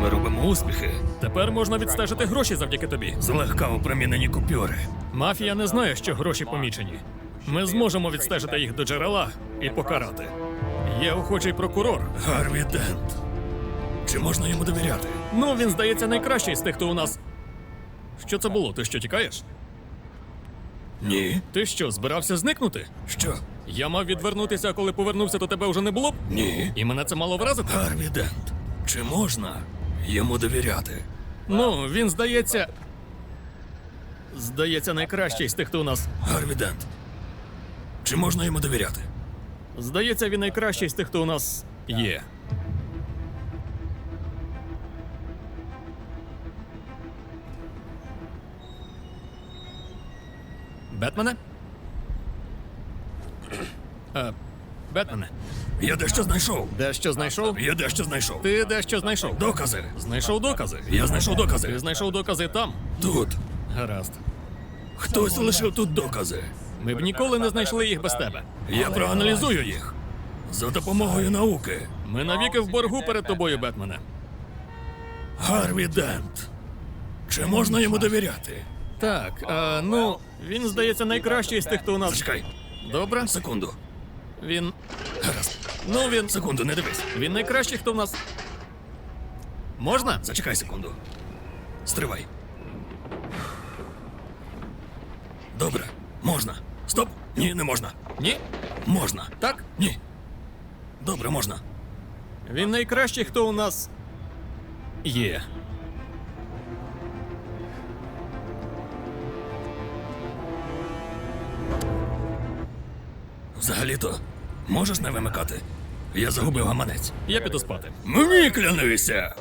ми робимо успіхи. Тепер можна відстежити гроші завдяки тобі. Злегка опромінені купюри. Мафія не знає, що гроші помічені. Ми зможемо відстежити їх до джерела і покарати. Є охочий прокурор. Гарві Дент. Чи можна йому довіряти? Ну, він здається найкращий з тих, хто у нас. Що це було? Ти що тікаєш? Ні. Ти що, збирався зникнути? Що? Я мав відвернутися, а коли повернувся, то тебе вже не було б? Ні. І мене це мало вразити? Гарві Дент. Чи можна йому довіряти? Ну, він здається. Здається, найкращий з тих, хто у нас. Гарві Дент. Чи можна йому довіряти? Здається, він найкращий з тих, хто у нас є. Бетмене? Е, Бетмене, Я дещо знайшов. дещо знайшов? Я дещо знайшов. Ти дещо знайшов. Докази. Знайшов докази. Я знайшов Ти докази. знайшов докази там. Тут. Гаразд. Хтось лишив тут докази. Ми б ніколи не знайшли їх без тебе. Я проаналізую їх. За допомогою науки. Ми навіки в боргу перед тобою, Бетмене. Гарві Дент. Чи можна йому довіряти? Так, а, ну, він здається найкращий з тих, хто у нас. Зачекай. Добре? Секунду. Він. Гаразд. Ну, він. Секунду, не дивись. Він найкращий, хто в нас. Можна? Зачекай секунду. Стривай. Добре. Можна. Стоп. Ні, не можна. Ні? Можна. Так? Ні. Добре, можна. Він найкращий, хто у нас. Є. Взагалі-то, можеш не вимикати? Я загубив гаманець. Я піду спати. Мені клянися!